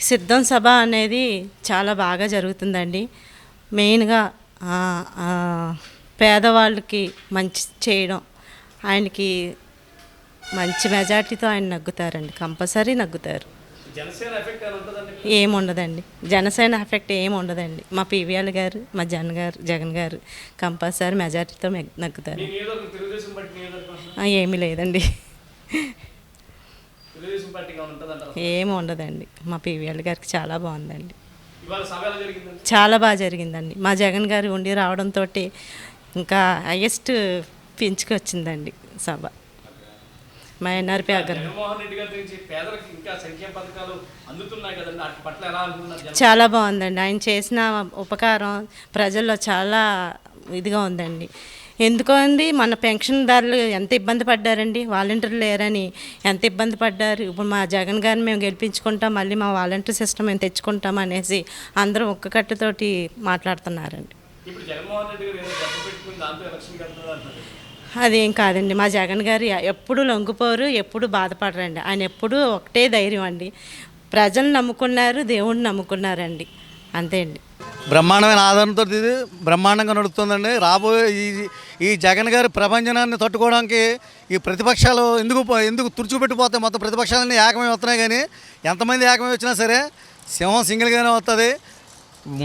సిద్ధం సభ అనేది చాలా బాగా జరుగుతుందండి. మెయిన్గా పేదవాళ్ళకి మంచి చేయడం ఆయనకి మంచి మెజార్టీతో ఆయన నగ్గుతారండి. కంపల్సరీ నగ్గుతారు. జనసేన ఎఫెక్ట్ అని ఉంటుందండి? ఏం ఉండదండి. జనసేన ఎఫెక్ట్ ఏం ఉండదండి. మా పీవీఎల్ గారు మా జగన్ గారు జగన్ గారు కంపల్సరీ మెజార్టీతో నగ్గుతారు. ఏమీ లేదండి. తెలుగుదేశం ఉంటుందంటారా ఏమి ఉండదండి. మా పీవీఎల్ గారికి చాలా బాగుందండి. ఇవాళ సభ ఎలా జరిగిందండి. చాలా బాగా జరిగిందండి. మా జగన్ గారు ఉండి రావడంతో ఇంకా హయ్యెస్ట్ పెంచుకొచ్చిందండి సభ. మా ఎన్ఆర్పి అగ్రహం జగన్మోహన్ రెడ్డి గారి నుంచి పేదలకు ఇంకా సంక్షేమ పథకాలు అందుతున్నాయి కదండి. వాటి పట్ల ఎలా అనుకున్నారు జనం? చాలా బాగుందండి. ఆయన చేసిన ఉపకారం ప్రజల్లో చాలా ఇదిగా ఉందండి. ఎందుకో అండి మన పెన్షన్దారులు ఎంత ఇబ్బంది పడ్డారండి? వాలంటీర్లు లేరని ఎంత ఇబ్బంది పడ్డారు? ఇప్పుడు మా జగన్ గారిని మేము గెలిపించుకుంటాం మళ్ళీ మా వాలంటీర్ సిస్టమ్ మేము తెచ్చుకుంటాం అనేసి అందరూ ఒక్క కట్టుతోటి మాట్లాడుతున్నారండి. అదేం కాదండి. మా జగన్ గారు ఎప్పుడు లొంగిపోరు ఎప్పుడు బాధపడరండి. ఆయన ఎప్పుడూ ఒకటే ధైర్యం అండి. ప్రజలు నమ్ముకున్నారు దేవుడిని నమ్ముకున్నారండి. అంతే అండి. బ్రహ్మాండమైన ఆదరణతో ఇది బ్రహ్మాండంగా నడుస్తుందండి. రాబోయే ఈ ఈ జగన్ గారి ప్రపంచనాన్ని తట్టుకోవడానికి ఈ ప్రతిపక్షాలు ఎందుకు ఎందుకు తుడుచుపెట్టిపోతాయి? మొత్తం ప్రతిపక్షాలన్నీ ఏకమై వస్తున్నాయి కానీ ఎంతమంది ఏకమై వచ్చినా సరే సింహం సింగిల్గానే వస్తుంది.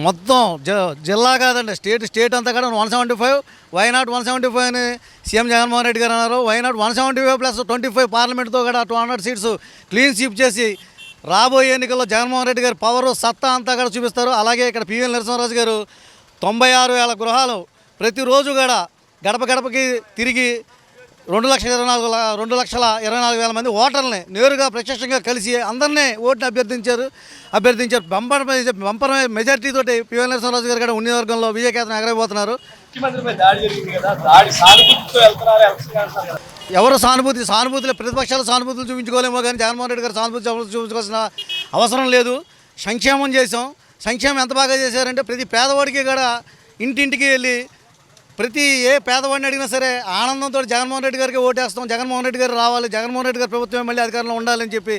మొత్తం జ జిల్లా కాదండి స్టేట్ స్టేట్ అంతా కూడా one seventy five why not one seventy five అని సీఎం జగన్మోహన్ రెడ్డి గారు అన్నారు. Why not one seventy five plus twenty five పార్లమెంట్తో కూడా two hundred seats clean sweep చేసి రాబోయే ఎన్నికల్లో జగన్మోహన్ రెడ్డి గారు పవరు సత్తా అంతా కూడా చూపిస్తారు. అలాగే ఇక్కడ పివిఎల్ నరసింహరాజు గారు తొంభై ఆరు వేల గృహాలు ప్రతిరోజు కూడా గడప గడపకి తిరిగి రెండు లక్షల ఇరవై నాలుగు రెండు లక్షల ఇరవై నాలుగు వేల మంది ఓటర్లని నేరుగా ప్రత్యక్షంగా కలిసి అందరినీ ఓటుని అభ్యర్థించారు. అభ్యర్థించారు. బంపర్ బంపర్ మెజార్టీ తోటి పివల్ నరసింహరాజు గారు కూడా నియోజకవర్గంలో విజయకేతనం ఎగరబోతున్నారు. ఎవరు సానుభూతి సానుభూతులు ప్రతిపక్షాలు సానుభూతులు చూపించుకోలేమో కానీ జగన్మోహన్ రెడ్డి గారు సానుభూతి చూపించుకోవాల్సిన అవసరం లేదు. సంక్షేమం చేసాం సంక్షేమం ఎంత బాగా చేశారంటే ప్రతి పేదవాడికి కూడా ఇంటింటికి వెళ్ళి ప్రతి ఏ పేదవాడిని అడిగినా సరే ఆనందంతో జగన్మోహన్ రెడ్డి గారికి ఓటేస్తాం. జగన్మోహన్ రెడ్డి గారు రావాలి. జగన్మోహన్ రెడ్డి గారు ప్రభుత్వం మళ్ళీ అధికారంలో ఉండాలని చెప్పి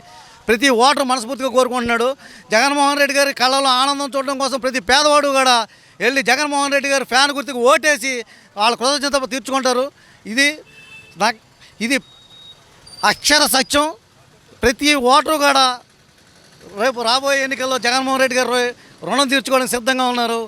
ప్రతి ఓటర్ మనస్ఫూర్తిగా కోరుకుంటున్నాడు. జగన్మోహన్ రెడ్డి గారి కళ్ళలో ఆనందం చూడడం కోసం ప్రతి పేదవాడు కూడా వెళ్ళి జగన్మోహన్ రెడ్డి గారు ఫ్యాన్ గుర్తుకు ఓటేసి వాళ్ళ కృతజ్ఞత తీర్చుకుంటారు. ఇది నాకు ఇది అక్షర సత్యం. ప్రతి ఓటరు కూడా రేపు రాబోయే ఎన్నికల్లో జగన్మోహన్ రెడ్డి గారు రుణం తీర్చుకోవడానికి సిద్ధంగా ఉన్నారు.